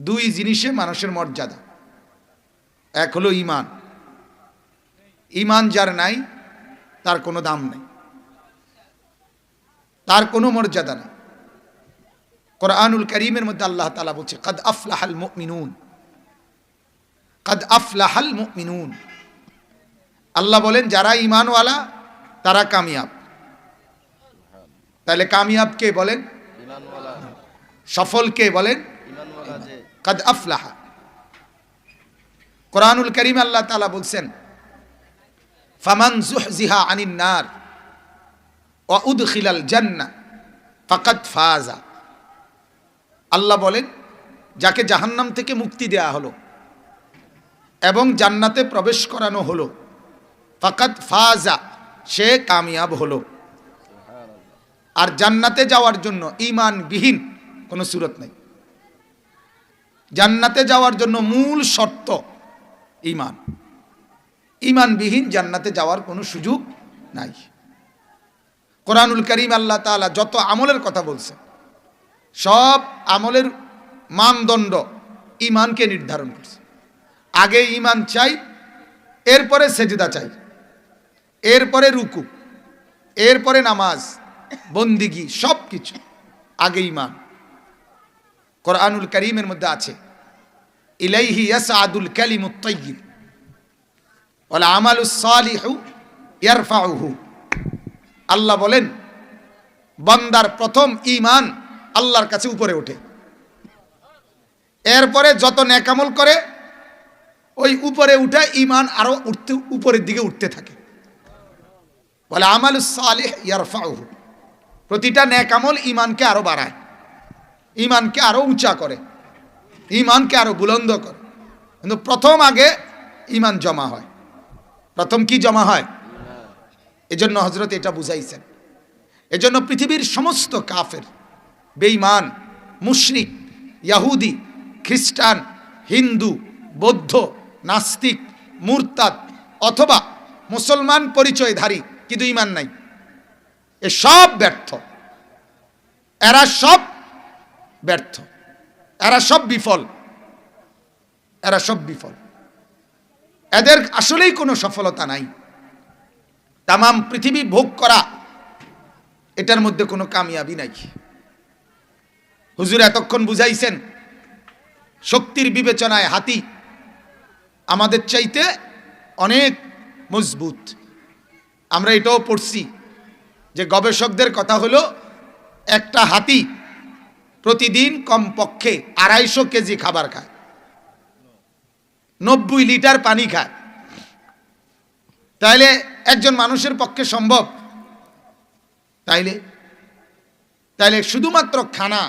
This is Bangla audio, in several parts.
দুই জিনিসে মানুষের মর্যাদা। এক হলো ইমান ইমান যার নাই তার কোনো দাম নেই। তার কোনো মর্যাদা নেই। কোরআনুল করিমের মধ্যে আল্লাহ তালা বলছে কদ আফলাহাল মুমিনুন। কদ আফলাহাল মুমিনুন। আল্লাহ বলেন যারা ইমানওয়ালা তারা কামিয়াব। তাহলে কামিয়াব কে বলেন সফল কে বলেন কদ আফলাহা। কোরআনুল করিম আল্লাহ তালা বলছেন, ফামান জুহজিহা আনিন নার ও উদখিলাল জান্না ফাকাদ ফাজা। আল্লাহ বলেন, যাকে জাহান্নাম থেকে মুক্তি দেয়া হলো এবং জান্নাতে প্রবেশ করানো হলো, ফাকাদ ফাজা, সে কামিয়াব হলো। আর জান্নাতে যাওয়ার জন্য ইমানবিহীন কোনো সুরত নেই। জান্নাতে যাওয়ার জন্য মূল শর্ত ইমান ইমানবিহীন জান্নাতে যাওয়ার কোনো সুযোগ নাই। কোরআনুল করিম আল্লাহ তাআলা যত আমলের কথা বলছে, সব আমলের মানদণ্ড ইমানকে নির্ধারণ করছে। আগে ইমান চাই, এরপরে সেজদা চাই, এরপরে রুকু, এরপরে নামাজ, বন্দিগি সব কিছু আগে ইমান কোরআনুল করিমের মধ্যে আছে ইলাইহি ইয়াসআদুল কালিমুত তাইয়্যিব। ওয়াল আমালুস সালিহু ইয়ারফাউহু। আল্লাহ বলেন, বান্দার প্রথম ইমান আল্লাহর কাছে উপরে ওঠে। এরপরে যত নেকামল করে, ওই উপরে উঠে ইমান আরও উঠতে, উপরের দিকে উঠতে থাকে। বলে আমালুস সালিহ ইয়ারফাউহু। প্রতিটা নেকামল ইমানকে আরও বাড়ায় ইমানকে আরও উঁচা করে। ইমানকে আরও বুলন্দ করে। কিন্তু প্রথম আগে ইমান জমা হয়। প্রথম কি জমা হয়? এজন্য হজরত এটা বুঝাইছেন। এজন্য পৃথিবীর সমস্ত কাফের, বেঈমান, মুশরিক, ইয়াহুদি, খ্রিস্টান, হিন্দু, বৌদ্ধ, নাস্তিক, মুরতাদ অথবা মুসলমান পরিচয়ধারী কিন্তু ইমান নাই। এ সব ব্যর্থ। এরা সব ব্যর্থ। এরা সব বিফল। এরা সব বিফল। এদের আসলেই কোনো সফলতা নাই। তামাম পৃথিবী ভোগ করা, এটার মধ্যে কোনো কামিয়াবি নাই। হুজুর এতক্ষণ বুঝাইছেন, শক্তির বিবেচনায় হাতি আমাদের চাইতে অনেক মজবুত। আমরা এটাও পড়ছি যে গবেষকদের কথা হলো, একটা হাতি প্রতিদিন কমপক্ষে আড়াইশো কেজি খাবার খায়। নব্বই লিটার পানি খায়। তাইলে একজন মানুষের পক্ষে সম্ভব। তাইলে তাইলে শুধুমাত্র খানা,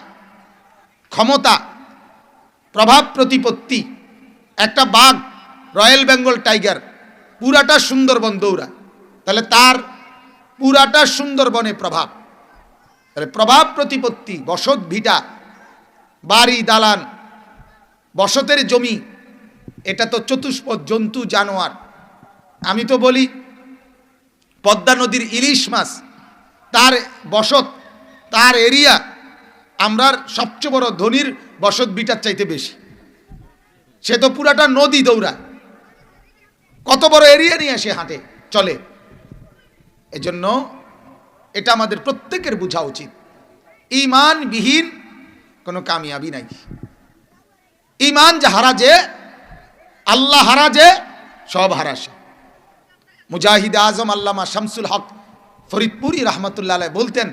ক্ষমতা, প্রভাব প্রতিপত্তি, একটা বাঘ, রয়্যাল বেঙ্গল টাইগার, পুরাটা সুন্দরবন দৌড়া তাহলে তার পুরাটা সুন্দরবনে প্রভাব। তাহলে প্রভাব প্রতিপত্তি, বসত ভিটা, বাড়ি, দালান, বসতের জমি, এটা তো চতুষ্পদ জন্তু, জানোয়ার। আমি তো বলি, পদ্মা নদীর ইলিশ মাছ, তার বসত, তার এরিয়া আমরার সবচেয়ে বড় ধনির বসত বিটার চাইতে বেশি। সে তো পুরাটা নদী দৌড়া। কত বড় এরিয়া নিয়ে সে হাঁটে, চলে। এজন্য এটা আমাদের প্রত্যেকের বোঝা উচিত। ইমানবিহীন কোনো কামিয়াবি নাই। ইমান যে হারা যে আল্লাহ হারা যে সব হারাসে মুজাহিদ আজম আল্লামা শামসুল হক ফরিদপুরি রহমতুল্লাহ বলতেন,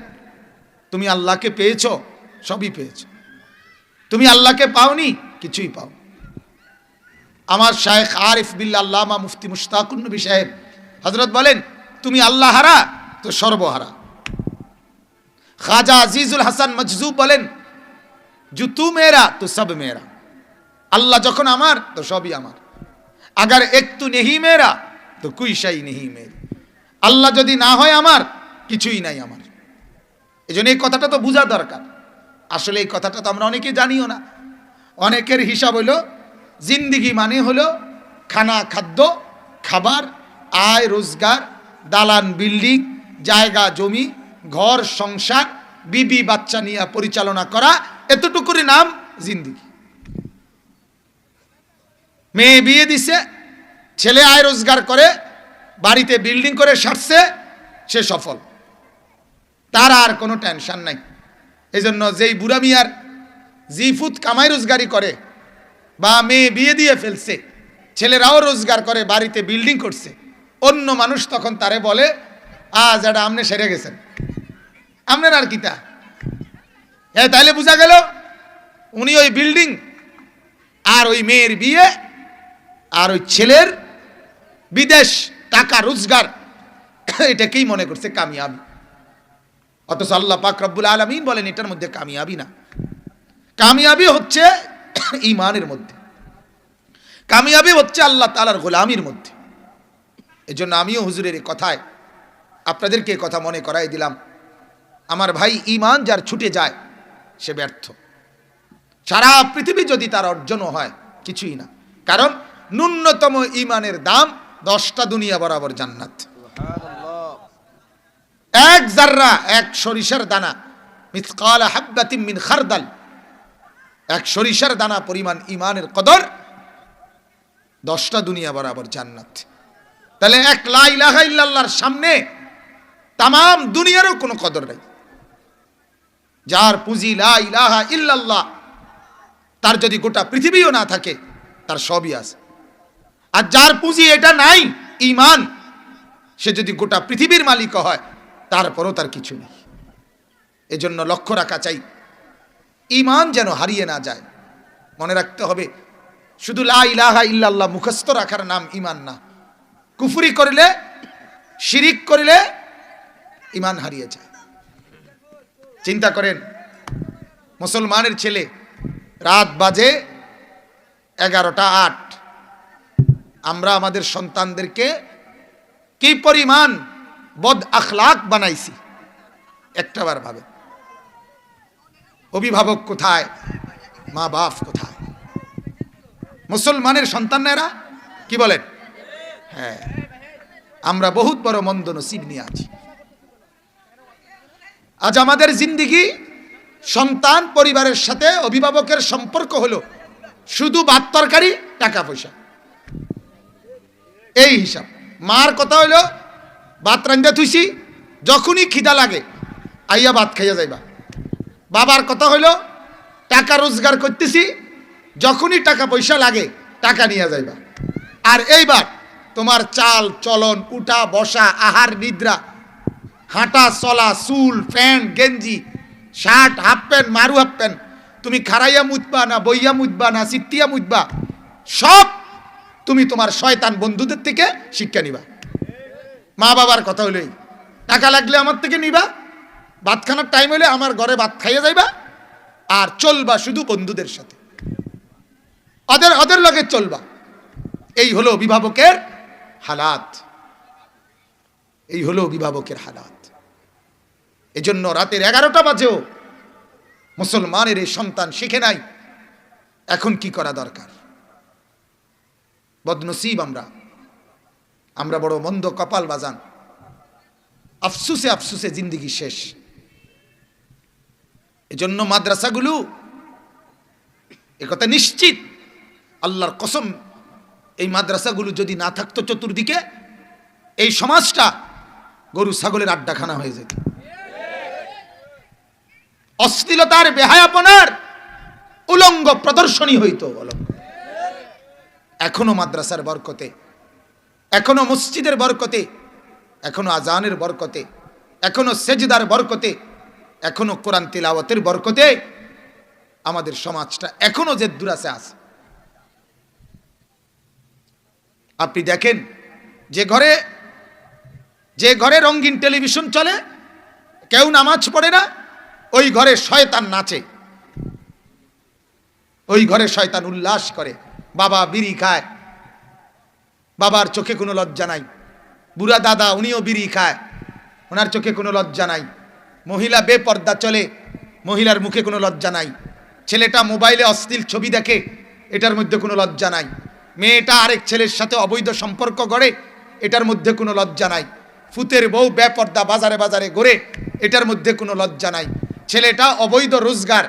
তুমি আল্লাহকে পেয়েছ, সবই পেয়েছ। তুমি আল্লাহকে পাওনি, কিছুই পাও আমার শায়েখ আরিফ বিল্লা আল্লামা মুফতি মুশতাকুন নবী সাহেব হজরত বলেন, তুমি আল্লাহ হারা, তো সর্বহারা। খাজা আজিজুল হাসান মজজুব বলেন জুতু মেরা, তো সব মেরা। আল্লাহ যখন আমার, তো সবই আমার। আগার একটু নেহি মেরা, তো কুইশাই নেহি মের। আল্লাহ যদি না হয় আমার, কিছুই নাই আমার। এই জন্য এই কথাটা তো বোঝা দরকার। আসলে এই কথাটা তো আমরা অনেকে জানিও না। অনেকের হিসাব হলো জিন্দিগি মানে হলো খানা খাদ্য, খাবার, আয়, রোজগার, দালান, বিল্ডিং, জায়গা, জমি ঘর, সংসার, বিবি, বাচ্চা নিয়ে পরিচালনা করা, এতটুকুরই নাম জিন্দিগি। মেয়ে বিয়ে দিছে, ছেলে আয় রোজগার করে, বাড়িতে বিল্ডিং করে সারছে, সে সফল। তার আর কোনো টেনশন নাই। এই জন্য যেই বুড়া মিয়ার জিফুত কামাই রোজগারি করে বা মেয়ে বিয়ে দিয়ে ফেলছে, ছেলেরাও রোজগার করে, বাড়িতে বিল্ডিং করছে, অন্য মানুষ তখন তারে বলে, আজ এটা আপনি সেরে গেছেন। আপনার আর কিতা? হ্যাঁ তাইলে বোঝা গেল, উনি ওই বিল্ডিং, আর ওই মেয়ের বিয়ে, আর ওই ছেলের বিদেশ টাকা রোজগার। এটাকেই মনে করছে কামিয়াবি। অথচ আল্লাহ পাক রব্বুল আলমিন বলেন, এটার মধ্যে কামিয়াবি না। কামিয়াবি হচ্ছে ইমানের মধ্যে। কামিয়াবি হচ্ছে আল্লাহ তালার গোলামির মধ্যে। এই জন্য আমিও হুজুরের এই কথায় আপনাদেরকে কথা মনে করাই দিলাম। আমার ভাই ইমান যার ছুটে যায়, সে ব্যর্থ। সারা পৃথিবী যদি তার অর্জনও হয়, কিছুই না। কারণ ন্যূনতম ইমানের দাম দশটা দুনিয়া বরাবর জান্নাত। এক জাররা, এক সরিষার দানা, মিসকাল হাব্বাতিম মিন খারদাল। এক সরিষার দানা পরিমাণ ইমানের কদর দশটা দুনিয়া বরাবর জান্নাত। তাহলে এক লা ইলাহা ইল্লাল্লাহর সামনে তাম দুনিয়ারও কোনো কদর নাই। যার পুঁজি লা ইলাহা ইল্লাল্লাহ, তার যদি গোটা পৃথিবীও না থাকে, তার সবই আছে। আর যার পুঁজি এটা নাই ইমান সে যদি গোটা পৃথিবীর মালিক হয়, তারপরও তার কিছু নেই। এজন্য লক্ষ্য রাখা চাই ইমান যেন হারিয়ে না যায়। মনে রাখতে হবে, শুধু লা ইলাহা ইল্লাল্লাহ মুখস্থ রাখার নাম ইমান না। কুফুরি করিলে, শিরিক করিলে ইমান হারিয়ে যায়। চিন্তা করেন, মুসলমানের ছেলে, রাত বাজে এগারোটা আট। আমরা আমাদের সন্তানদেরকে কি পরিমাণ বদ আখলাক বানাইছি? একটাবার ভাবে। অভিভাবক কোথায়? মা বাপ কোথায়? মুসলমানের সন্তানেরা কি বলেন? হ্যাঁ। আমরা বহুত বড় মন্দ নসিব নিয়ে আছি। আজ আমাদের জিন্দিগি সন্তান পরিবারের সাথে অভিভাবকের সম্পর্ক হলো শুধু ভাত তরকারি, টাকা পয়সা। এই হিসাব। মার কথা হইল ভাত রান্ধা থুইছি, যখনই খিদা লাগে, আইয়া ভাত খাইয়া যাইবা। বাবার কথা হইল টাকা রোজগার করতেছি, যখনই টাকা পয়সা লাগে, টাকা নিয়ে যাইবা। আর এইবার তোমার চাল, চলন, উঠা, বসা, আহার, নিদ্রা হাঁটা, চলা, চুল, প্যান্ট, গেঞ্জি, শার্ট, হাফ প্যান্ট, মারু হাফ প্যান্ট, তুমি খারাইয়া মুতবা না, বইয়া মুতবা না, সিত্তিয়া মুতবা, সব তুমি তোমার শয়তান বন্ধুদের থেকে শিক্ষা নিবা। মা বাবার কথা হইলেই টাকা লাগলে আমার থেকে নিবা ভাত খানার টাইম হলে আমার ঘরে ভাত খাইয়ে যাইবা, আর চলবা শুধু বন্ধুদের সাথে। ওদের ওদের লগে চলবা। এই হলো অভিভাবকের হালাত। এই হলো অভিভাবকের হালাত। এজন্য রাতের এগারোটা বাজেও মুসলমানের এই সন্তান শিখে নাই। এখন কি করা দরকার? বদনসিব আমরা। আমরা বড় মন্দ কপাল বাজান। আফসুসে আফসুসে জিন্দিগি শেষ। এজন্য মাদ্রাসাগুলো একথা নিশ্চিত। আল্লাহর কসম, এই মাদ্রাসাগুলো যদি না থাকতো চতুর্দিকে, এই সমাজটা গরু ছাগলের আড্ডাখানা হয়ে যেত। অশ্লীলতার বেহায়াপনার উলঙ্গ প্রদর্শনী হইতো এখনও মাদ্রাসার বরকতে, এখনও মসজিদের বরকতে, এখনও আজানের বরকতে, এখনও সেজদার বরকতে, এখনও কোরআন তিলাওয়াতের বরকতে আমাদের সমাজটা এখনও যে দুরাসে আছে। আপনি দেখেন, যে ঘরে যে ঘরে রঙিন টেলিভিশন চলে, কেউ নামাজ পড়ে না ওই ঘরে শয়তান নাচে। ওই ঘরে শয়তান উল্লাস করে। বাবা বিড়ি খায়। বাবার চোখে কোনো লজ্জা নাই। বুড়া দাদা, উনিও বিড়ি খায়। ওনার চোখে কোনো লজ্জা নাই। মহিলা বেপর্দা চলে। মহিলার মুখে কোনো লজ্জা নাই। ছেলেটা মোবাইলে অশ্লীল ছবি দেখে। এটার মধ্যে কোনো লজ্জা নাই। মেয়েটা আরেক ছেলের সাথে অবৈধ সম্পর্ক গড়ে। এটার মধ্যে কোনো লজ্জা নাই। ফুতের বউ বেপর্দা বাজারে বাজারে ঘোরে। এটার মধ্যে কোনো লজ্জা নাই। ছেলেটা অবৈধ রোজগার,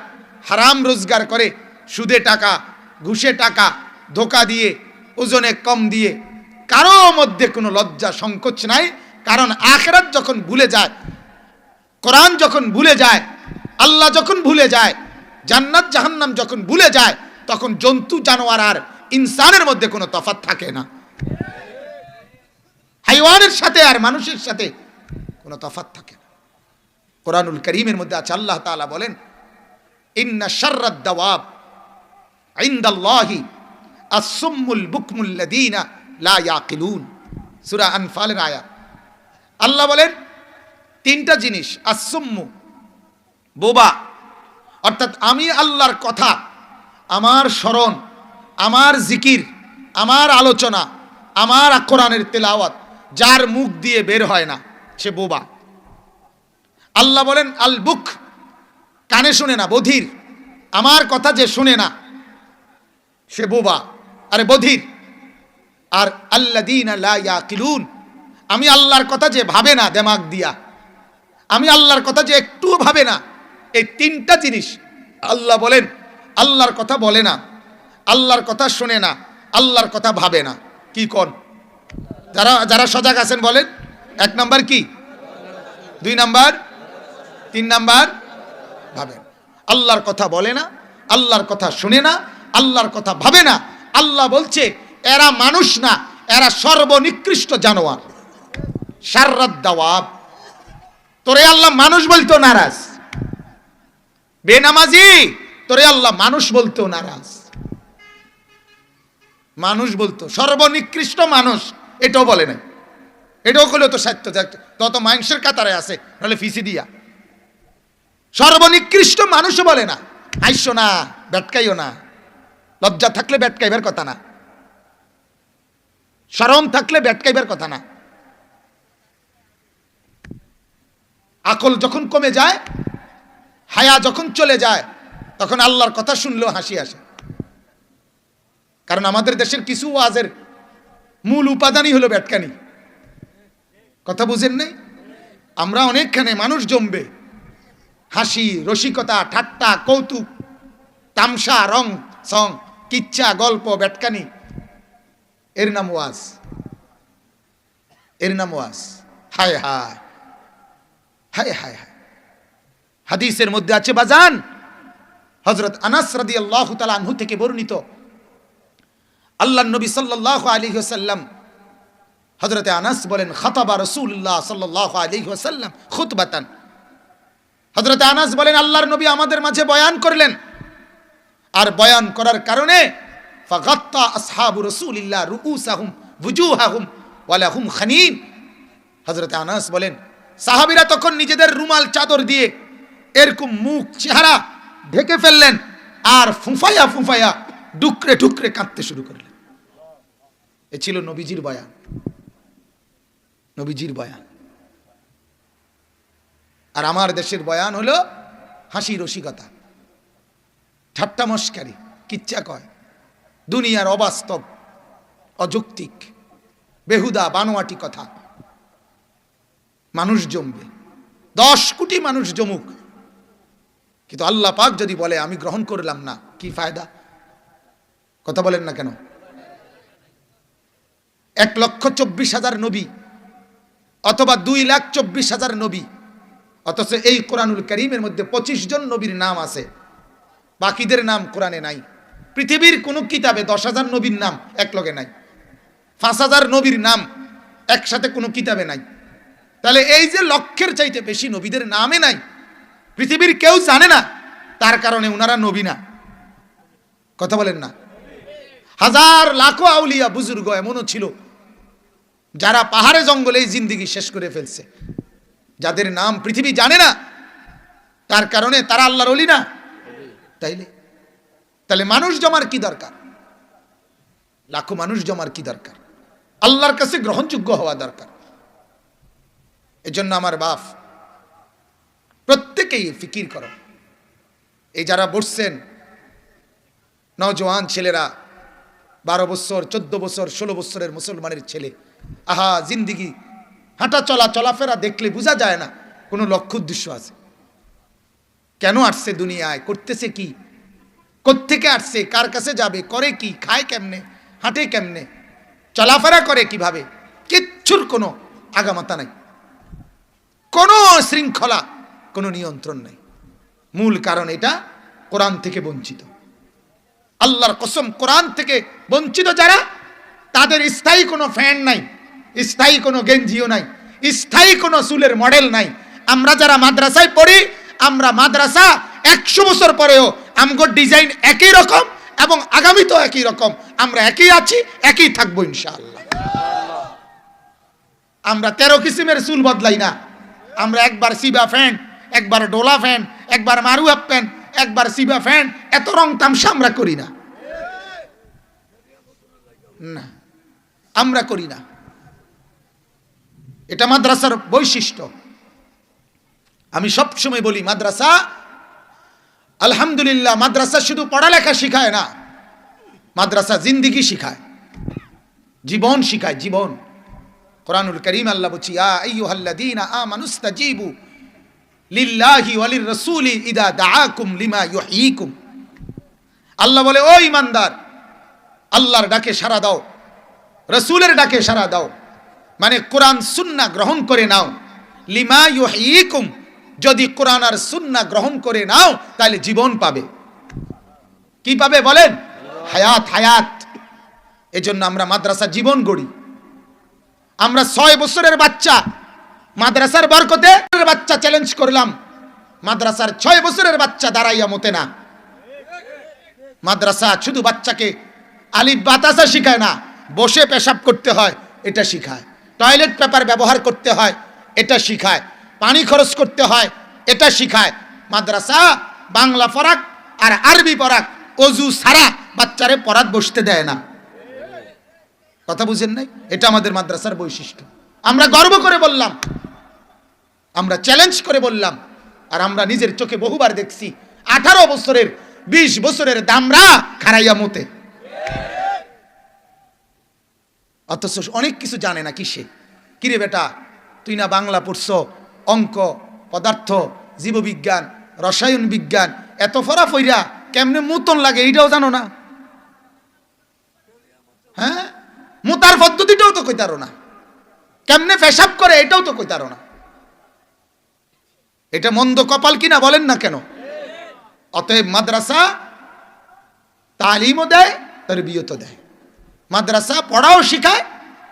হারাম রোজগার করে, সুদে টাকা, ঘুষে টাকা, ধোকা দিয়ে, ওজনে কম দিয়ে। কারও মধ্যে কোনো লজ্জা, সংকোচ নাই। কারণ আখেরাত যখন ভুলে যায়, কোরআন যখন ভুলে যায়, আল্লাহ যখন ভুলে যায়, জান্নাত, জাহান্নাম যখন ভুলে যায়, তখন জন্তু, জানোয়ার আর ইনসানের মধ্যে কোনো তফাৎ থাকে না। হাইওয়ানের সাথে আর মানুষের সাথে কোনো তফাৎ থাকে না। কোরআনুল করিমের মধ্যে আছে, আল্লাহ তাআলা বলেন, ইন্না শাররাদ দাওয়াব ইনদাল্লাহি আসুম্মুল বুকমুল্লাযীনা লা ইয়াকিলুন। সূরা আনফালের আয়াত। আল্লাহ বলেন, তিনটা জিনিস আসুম্মু বোবা, অর্থাৎ আমি আল্লাহর কথা, আমার স্মরণ, আমার জিকির, আমার আলোচনা, আমার কোরআনের তেলাওয়াত, যার মুখ দিয়ে বের হয় না, সে বোবা। আল্লাহ বলেন, আল বুক। কানে শুনে না, বধির। আমার কথা যে শুনে না, সে বোবা। আরে বধির। আর আল্লাদিন কিলুন আমি আল্লাহর কথা যে ভাবে না, দেমাগ দিয়া। আমি আল্লাহর কথা যে একটুও ভাবে না। এই তিনটা জিনিস আল্লাহ বলেন, আল্লাহর কথা বলে না, আল্লাহর কথা শোনে না, আল্লাহর কথা ভাবে না। কি কন? যারা যারা সজাগ আছেন বলেন। এক নাম্বার কি? দুই নাম্বার? তিন নাম্বার, ভাবেন। আল্লাহর কথা বলে না, আল্লাহর কথা শুনে না, আল্লাহর কথা ভাবে না। আল্লাহ বলছে, এরা মানুষ না, এরা সর্বনিকৃষ্ট জানোয়ার। সাররাত দাওয়াব। তোরে আল্লাহ মানুষ বলতো নারাজ। বেনামাজি, তোরে আল্লাহ মানুষ বলতো নারাজ। মানুষ বলতো, সর্বনিকৃষ্ট মানুষ, এটাও বলে নাই। এটাও করলেও তো সত্য তত মানুষের কাতারে আছে, নাহলে ফিসি দিয়া। সর্বনিকৃষ্ট মানুষও বলে না। হাইসো না ব্যাটকাইও না। লজ্জা থাকলে ব্যাটকাইবার কথা না। সরম থাকলে ব্যাটকাইবার কথা না। আকল যখন কমে যায়, হায়া যখন চলে যায়, তখন আল্লাহর কথা শুনলেও হাসি আসে। কারণ আমাদের দেশের কিছু ওয়াজের মূল উপাদানই হলো ব্যাটকানি কথা বুঝেন নেই? আমরা অনেকখানে মানুষ জমবে। হাসি, রসিকতা, ঠাট্টা, কৌতুক, তামসা, রং, সং, কিচ্ছা, গল্প, ব্যাটকানি। এর নাম ওয়াজ। এর নাম ওয়াজ। হায় হায়। হায় হায় হায়। হাদিসের মধ্যে আছে বাজান। হজরত আনাস রাদি আল্লাহ আনহু থেকে বর্ণিত। আল্লাহ নবী সাল্লাহ আলী সাল্লাম হজরতে আনাস বলেন, খতাবা রসুল্লাহ সাল্লাহ আলী সাল্লাম খুতবাতান। হজরতে আনাস বলেন, আল্লাহর নবী আমাদের মাঝে বয়ান করলেন। আর বয়ান করার কারণে, ফাগাত্তা হজরতে আনাস বলেন, সাহাবিরা তখন নিজেদের রুমাল চাদর দিয়ে এরকম মুখ, চেহারা ঢেকে ফেললেন আর ফুফাইয়া ফুফাইয়া ডুকরে ঠুকরে কাঁদতে শুরু করলেন। এ ছিল নবীজির বয়ান। নবীজির বয়ান। আর আমার দেশের বয়ান হলো হাসি রসিকতা। ঠাট্টা মস্কারি, কিচ্ছা কয়। দুনিয়ার অবাস্তব, অযৌক্তিক, বেহুদা, বানোয়াটি কথা। মানুষ জমবে। দশ কোটি মানুষ জমুক। কিন্তু আল্লাহ পাক যদি বলে, আমি গ্রহণ করলাম না, কি ফায়দা? কথা বলেন না কেন? এক লক্ষ চব্বিশ হাজার নবী অথবা দুই লাখ চব্বিশ হাজার নবী অথচ এই কোরআনুল করিমের মধ্যে পঁচিশ জন নবীর নাম আছে। বাকিদের নাম কোরআনে নাই। পৃথিবীর কোনো কিতাবে দশ হাজার নবীর নাম এক লগে নাই। পাঁচ হাজার নবীর নাম একসাথে কোনো কিতাবে নাই। তাহলে এই যে লক্ষ্যের চাইতে বেশি নবীদের নামে নাই, পৃথিবীর কেউ জানে না, তার কারণে ওনারা নবী না। কথা বলেন না। হাজার লাখো আউলিয়া বুজুর্গ এমনও ছিল, যারা পাহাড়ে জঙ্গলে এই জিন্দিগি শেষ করে ফেলছে। যাদের নাম পৃথিবী জানে না, তার কারণে তারা আল্লাহর অলি না। তাইলে? তাহলে মানুষ জমার কি দরকার? লাখো মানুষ জমার কি দরকার? আল্লাহর কাছে গ্রহণযোগ্য হওয়া দরকার। এজন্য আমার বাপ, প্রত্যেকেই ফিকির করো। এই যারা বসছেন নজওয়ান ছেলেরা, বারো বছর, চোদ্দ বছর, ষোলো বছরের মুসলমানের ছেলে, আহা, জিন্দিগি হাঁটা চলা, চলাফেরা দেখলে বোঝা যায় না, কোনো লক্ষ্য উদ্দেশ্য আছে। কেন আসছে দুনিয়ায়? করতেছে কি? কোত্থেকে আসছে? কার কাছে যাবে? করে কি? খায় কেমনে? হাঁটে কেমনে? চলাফেরা করে কীভাবে? কিচ্ছুর কোনো আগামাতা নাই। কোনো শৃঙ্খলা, কোনো নিয়ন্ত্রণ নাই। মূল কারণ এটা কোরআন থেকে বঞ্চিত। আল্লাহর কসম, কোরআন থেকে বঞ্চিত যারা, তাদের স্থায়ী কোনো ফ্যান নাই। স্থায়ী কোনো গেঞ্জিও নাই, স্থায়ী কোনো চুলের মডেল নাই। আমরা যারা মাদ্রাসায় পড়ি, আমরা মাদ্রাসা একশো বছর পরেও আমগো ডিজাইন একই রকম এবং আগামীতেও একই রকম। আমরা একই আছি, একই থাকব ইনশাআল্লাহ। আমরা তেরো কিসিমের চুল বদলাই না। আমরা একবার সিবা ফ্যান, একবার ডোলা ফ্যান, একবার মারুয়া প্যান একবার সিবা ফ্যান, এত রং তামসা আমরা করি না। না, আমরা করি না। এটা মাদ্রাসার বৈশিষ্ট্য। আমি সব সময় বলি, মাদ্রাসা, আলহামদুলিল্লাহ, মাদ্রাসা শুধু পড়ালেখা শিখায় না, মাদ্রাসা জিন্দিগি শিখায়। জীবন শিখায়, জীবন। কোরআনুল করিম আল্লাহ বলছি আ আইয়ুহাল্লাযীনা আমানুস্তাজীবু লিল্লাহি ওয়ালির রাসূলি ইদা দাআকুম লিমা ইউহয়িকুম আল্লাহ বলে, ও ইমানদার আল্লাহর ডাকে সাড়া দাও, রসুলের ডাকে সাড়া দাও। মানে কোরআন সুন্না গ্রহণ করে নাও। লিমা ইউহয়িকুম যদি কোরআন আর সুন্না গ্রহণ করে নাও, তাহলে জীবন পাবে। কি পাবে বলেন? হায়াত হায়াত। এজন্য আমরা মাদ্রাসা জীবন গড়ি। আমরা ছয় বছরের বাচ্চা। মাদ্রাসার বরকতে বাচ্চা চ্যালেঞ্জ করলাম। মাদ্রাসার ছয় বছরের বাচ্চা দাঁড়াইয়া মতে না। মাদ্রাসা শুধু বাচ্চাকে আলিফ বাতাসা শিখায় না, বসে পেশাব করতে হয়, এটা শিখায়। টয়লেট পেপার ব্যবহার করতে হয়, এটা শিখায়। পানি খরচ করতে হয়, এটা শিখায়। মাদ্রাসা, বাংলা পরাক আর আরবি পরাক অজু সারা বাচ্চারে পরাত বসতে দেয় না। কথা বুঝেন নাই? এটা আমাদের মাদ্রাসার বৈশিষ্ট্য। আমরা গর্ব করে বললাম, আমরা চ্যালেঞ্জ করে বললাম, আর আমরা নিজের চোখে বহুবার দেখছি, আঠারো বছরের, বিশ বছরের দামরা খারাইয়া মতে অথচ অনেক কিছু জানে না কিসে কিরে বেটা, তুই না বাংলা পড়ছ? অঙ্ক, পদার্থ, জীববিজ্ঞান, রসায়ন বিজ্ঞান, এত ফরা ফইরা কেমনে মুতন লাগে এইটাও জানো না? হ্যাঁ? মুতার পদ্ধতিটাও তো কইতারো না। কেমনে পেশাব করে এটাও তো কইতারো না। এটা মন্দ কপাল কিনা বলেন না কেন? অতএব মাদ্রাসা তালিমও দেয় তার বিয়ত দেয়। মাদ্রাসা পড়াও শেখায়,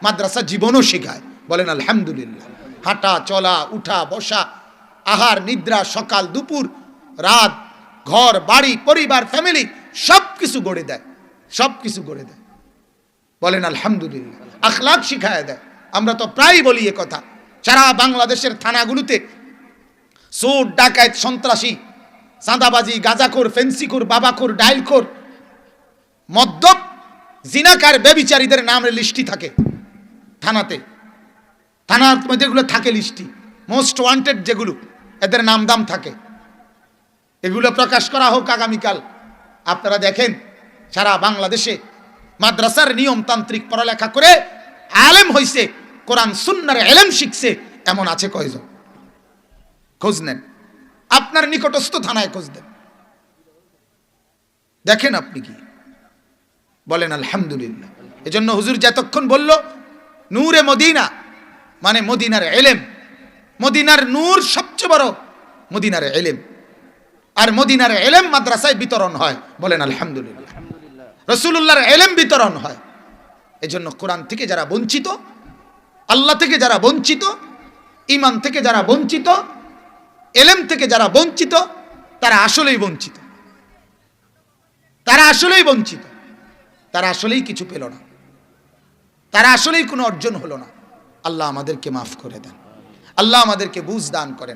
মাদ্রাসা জীবনও শেখায়। বলেন, আলহামদুলিল্লাহ। হাঁটা, চলা, উঠা, বসা, আহার, নিদ্রা, সকাল, দুপুর, রাত, ঘর, বাড়ি, পরিবার, ফ্যামিলি সব কিছু গড়ে দেয় সব কিছু গড়ে দেয়। বলেন, আলহামদুলিল্লাহ। আখলাক শিখায় দেয়। আমরা তো প্রায় বলি এ কথা। সারা বাংলাদেশের থানাগুলোতে চোর, ডাকাত, সন্ত্রাসী, চাঁদাবাজি, গাজাখোর, ফেন্সিখোর, বাবাখোর, ডাইলখোর, মদ্যপ জিনাকার বেবিচারীদের নামের লিস্টি থাকে থানাতে। থানার মধ্যে এগুলো থাকে লিস্টি মোস্ট ওয়ান্টেড যেগুলো, এদের নাম দাম থাকে। এগুলো প্রকাশ করা হোক আগামীকাল। আপনারা দেখেন, সারা বাংলাদেশে মাদ্রাসার নিয়মতান্ত্রিক পড়ালেখা করে আলেম হইছে, কোরআন সুন্নার এলেম শিখছে, এমন আছে কয়জন? খোঁজ নেন। আপনার নিকটস্থ থানায় খোঁজ দেন। দেখেন আপনি কি। বলেন আলহামদুলিল্লাহ। এজন্য হুজুর যতক্ষণ বলল নূরে মদিনা মানে মদিনার এলেম মদিনার নূর সবচেয়ে বড় মদিনার এলেম। আর মদিনার এলেম মাদ্রাসায় বিতরণ হয় বলেন আলহামদুলিল্লাহ। রসুল্লাহর এলেম বিতরণ হয়। এজন্য কোরআন থেকে যারা বঞ্চিত আল্লাহ থেকে যারা বঞ্চিত ইমান থেকে যারা বঞ্চিত এলেম থেকে যারা বঞ্চিত তারা আসলেই বঞ্চিত। তারা আসলেই বঞ্চিত। তারা আসলেই কিছু পেল না। তারা আসলেই কোনো অর্জন হলো না। আল্লাহ আমাদেরকে মাফ করে দেন। আল্লাহ আমাদেরকে বুঝ দান করেন।